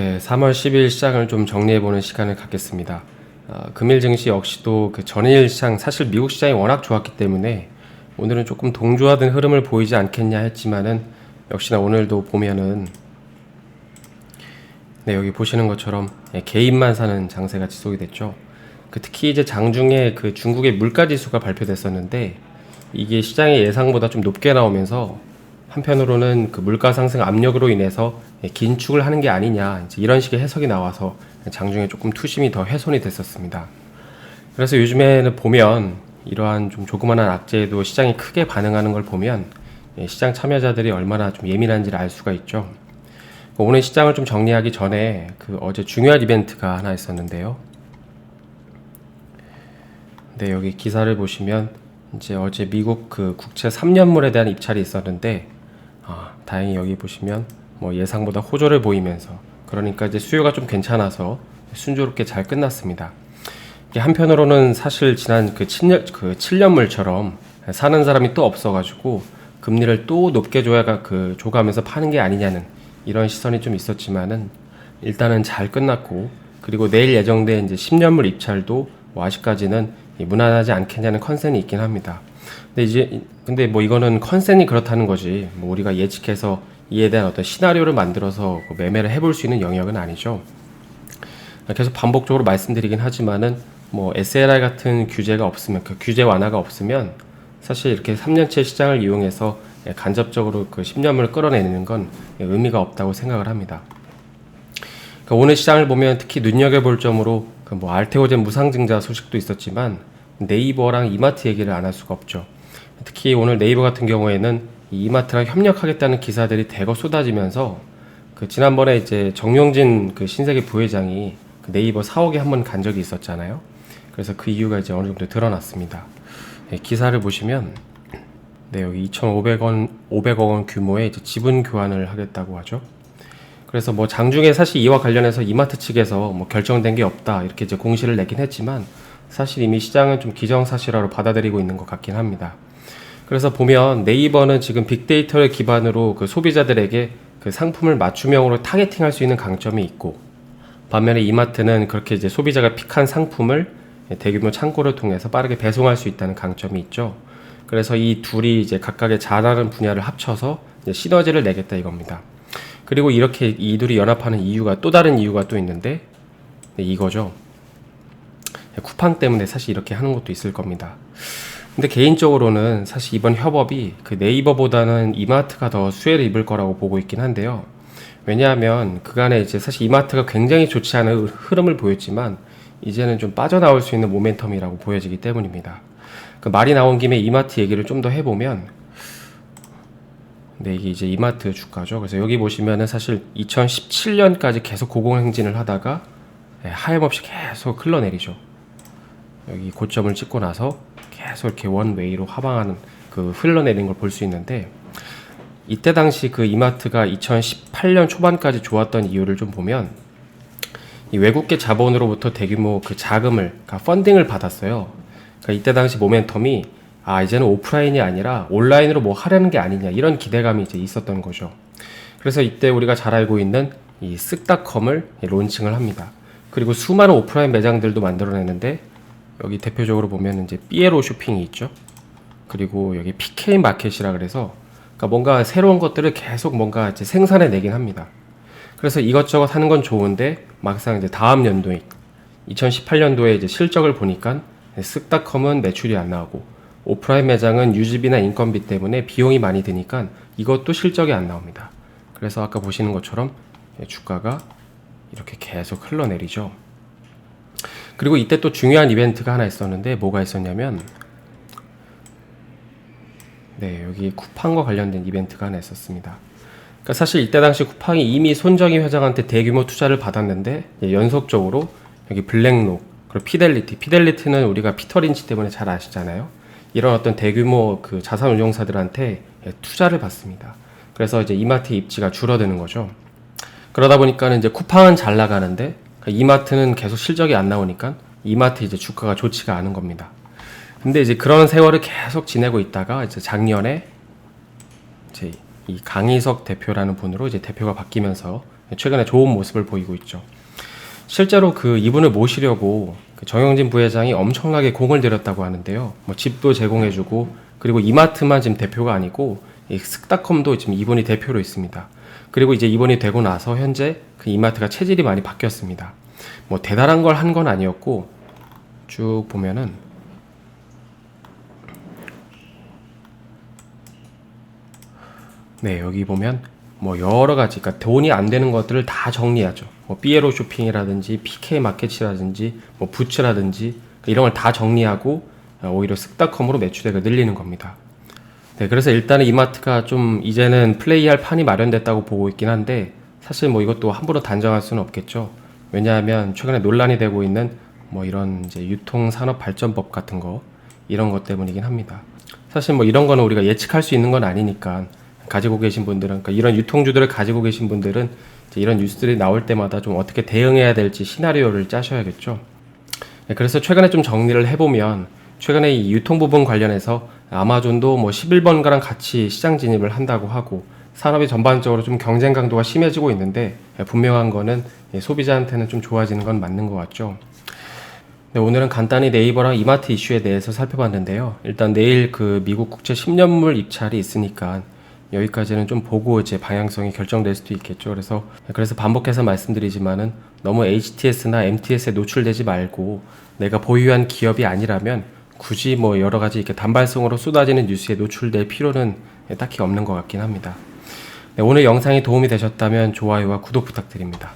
네, 3월 10일 시장을 좀 정리해보는 시간을 갖겠습니다. 어, 금일 증시 역시도 그 전일 시장, 사실 미국 시장이 워낙 좋았기 때문에 오늘은 조금 동조하던 흐름을 보이지 않겠냐 했지만은 역시나 오늘도 보면은 네, 여기 보시는 것처럼 예, 개인만 사는 장세가 지속이 됐죠. 그 특히 이제 장중에 그 중국의 물가 지수가 발표됐었는데 이게 시장의 예상보다 좀 높게 나오면서 한편으로는 그 물가 상승 압력으로 인해서 예, 긴축을 하는 게 아니냐 이런 식의 해석이 나와서 장중에 조금 투심이 더 훼손이 됐었습니다. 그래서 요즘에는 보면 이러한 좀 조그마한 악재에도 시장이 크게 반응하는 걸 보면 예, 시장 참여자들이 얼마나 좀 예민한지를 알 수가 있죠. 오늘 시장을 좀 정리하기 전에 그 어제 중요한 이벤트가 하나 있었는데요. 네, 여기 기사를 보시면 이제 어제 미국 그 국채 3년물에 대한 입찰이 있었는데 아, 다행히 여기 보시면 뭐 예상보다 호조를 보이면서 그러니까 이제 수요가 좀 괜찮아서 순조롭게 잘 끝났습니다. 한편으로는 사실 지난 그 7년 그 7년물처럼 사는 사람이 또 없어가지고 금리를 또 높게 줘야 그 줘가면서 파는 게 아니냐는 이런 시선이 좀 있었지만은 일단은 잘 끝났고 그리고 내일 예정된 이제 10년물 입찰도 뭐 아직까지는 무난하지 않겠냐는 컨센이 있긴 합니다. 근데 이제 근데 뭐 이거는 컨센이 그렇다는 거지 뭐 우리가 예측해서 이에 대한 어떤 시나리오를 만들어서 그 매매를 해볼 수 있는 영역은 아니죠. 계속 반복적으로 말씀드리긴 하지만은 뭐 SLR 같은 규제가 없으면 그 규제 완화가 없으면 사실 이렇게 3년째 시장을 이용해서 간접적으로 그 10년을 끌어내는 건 의미가 없다고 생각을 합니다. 그러니까 오늘 시장을 보면 특히 눈여겨볼 점으로 그 뭐 알테오젠 무상증자 소식도 있었지만 네이버랑 이마트 얘기를 안 할 수가 없죠. 특히 오늘 네이버 같은 경우에는 이 이마트랑 협력하겠다는 기사들이 대거 쏟아지면서 그 지난번에 이제 정용진 그 신세계 부회장이 그 네이버 사옥에 한번 간 적이 있었잖아요. 그래서 그 이유가 이제 어느 정도 드러났습니다. 네, 기사를 보시면 네, 여기 2,500원 500억 원 규모의 이제 지분 교환을 하겠다고 하죠. 그래서 뭐 장중에 사실 이와 관련해서 이마트 측에서 뭐 결정된 게 없다 이렇게 이제 공시를 내긴 했지만 사실 이미 시장은 좀 기정사실화로 받아들이고 있는 것 같긴 합니다. 그래서 보면 네이버는 지금 빅데이터를 기반으로 그 소비자들에게 그 상품을 맞춤형으로 타겟팅할 수 있는 강점이 있고 반면에 이마트는 그렇게 이제 소비자가 픽한 상품을 대규모 창고를 통해서 빠르게 배송할 수 있다는 강점이 있죠. 그래서 이 둘이 이제 각각의 잘하는 분야를 합쳐서 시너지를 내겠다 이겁니다. 그리고 이렇게 이 둘이 연합하는 이유가 또 다른 이유가 또 있는데 네, 이거죠. 쿠팡 때문에 사실 이렇게 하는 것도 있을 겁니다. 근데 개인적으로는 사실 이번 협업이 그 네이버보다는 이마트가 더 수혜를 입을 거라고 보고 있긴 한데요. 왜냐하면 그간에 이제 사실 이마트가 굉장히 좋지 않은 흐름을 보였지만 이제는 좀 빠져나올 수 있는 모멘텀이라고 보여지기 때문입니다. 그 말이 나온 김에 이마트 얘기를 좀 더 해보면 네, 이게 이제 이마트 주가죠. 그래서 여기 보시면은 사실 2017년까지 계속 고공행진을 하다가 네, 하염없이 계속 흘러내리죠. 여기 고점을 찍고 나서 계속 이렇게 원웨이로 하방하는 그 흘러내리는 걸 볼 수 있는데 이때 당시 그 이마트가 2018년 초반까지 좋았던 이유를 좀 보면 이 외국계 자본으로부터 대규모 그 자금을, 그러니까 펀딩을 받았어요. 그러니까 이때 당시 모멘텀이 아 이제는 오프라인이 아니라 온라인으로 뭐 하려는 게 아니냐 이런 기대감이 이제 있었던 거죠. 그래서 이때 우리가 잘 알고 있는 이 쓱닷컴을 론칭을 합니다. 그리고 수많은 오프라인 매장들도 만들어내는데 여기 대표적으로 보면 이제 삐에로 쇼핑이 있죠. 그리고 여기 PK 마켓이라 그래서 그러니까 뭔가 새로운 것들을 계속 뭔가 이제 생산해 내긴 합니다. 그래서 이것저것 하는 건 좋은데 막상 이제 다음 연도에 2018년도에 이제 실적을 보니까 쓱닷컴은 매출이 안 나오고 오프라인 매장은 유지비나 인건비 때문에 비용이 많이 드니까 이것도 실적이 안 나옵니다. 그래서 아까 보시는 것처럼 주가가 이렇게 계속 흘러내리죠. 그리고 이때 또 중요한 이벤트가 하나 있었는데 뭐가 있었냐면 네 여기 쿠팡과 관련된 이벤트가 하나 있었습니다. 그러니까 사실 이때 당시 쿠팡이 이미 손정희 회장한테 대규모 투자를 받았는데 연속적으로 여기 블랙록 그리고 피델리티 피델리티는 우리가 피터린치 때문에 잘 아시잖아요. 이런 어떤 대규모 그 자산 운용사들한테 투자를 받습니다. 그래서 이제 이마트 입지가 줄어드는 거죠. 그러다 보니까는 이제 쿠팡은 잘 나가는데 이마트는 계속 실적이 안 나오니까 이마트 이제 주가가 좋지가 않은 겁니다. 근데 이제 그런 세월을 계속 지내고 있다가 이제 작년에 이제 이 강희석 대표라는 분으로 이제 대표가 바뀌면서 최근에 좋은 모습을 보이고 있죠. 실제로 그 이분을 모시려고 그 정영진 부회장이 엄청나게 공을 들였다고 하는데요. 뭐 집도 제공해주고 그리고 이마트만 지금 대표가 아니고 이 슥닷컴도 지금 이분이 대표로 있습니다. 그리고 이제 이번이 되고 나서 현재 그 이마트가 체질이 많이 바뀌었습니다. 뭐 대단한 걸 한 건 아니었고 쭉 보면은 네 여기 보면 뭐 여러 가지 그러니까 돈이 안 되는 것들을 다 정리하죠. 뭐 삐에로 쇼핑이라든지 PK 마켓이라든지 뭐 부츠라든지 이런 걸 다 정리하고 어, 오히려 쓱닷컴으로 매출액을 늘리는 겁니다. 네, 그래서 일단은 이마트가 좀 이제는 플레이할 판이 마련됐다고 보고 있긴 한데 사실 뭐 이것도 함부로 단정할 수는 없겠죠. 왜냐하면 최근에 논란이 되고 있는 뭐 이런 이제 유통산업 발전법 같은 거 이런 것 때문이긴 합니다. 사실 뭐 이런 거는 우리가 예측할 수 있는 건 아니니까 가지고 계신 분들은 그러니까 이런 유통주들을 가지고 계신 분들은 이런 뉴스들이 나올 때마다 좀 어떻게 대응해야 될지 시나리오를 짜셔야겠죠. 네, 그래서 최근에 좀 정리를 해보면 최근에 이 유통 부분 관련해서 아마존도 뭐 11번가랑 같이 시장 진입을 한다고 하고 산업이 전반적으로 좀 경쟁 강도가 심해지고 있는데 예, 분명한 거는 예, 소비자한테는 좀 좋아지는 건 맞는 것 같죠. 네, 오늘은 간단히 네이버랑 이마트 이슈에 대해서 살펴봤는데요. 일단 내일 그 미국 국채 10년물 입찰이 있으니까 여기까지는 좀 보고 이제 방향성이 결정될 수도 있겠죠. 그래서 그래서 반복해서 말씀드리지만은 너무 HTS나 MTS에 노출되지 말고 내가 보유한 기업이 아니라면 굳이 뭐 여러 가지 이렇게 단발성으로 쏟아지는 뉴스에 노출될 필요는 딱히 없는 것 같긴 합니다. 네, 오늘 영상이 도움이 되셨다면 좋아요와 구독 부탁드립니다.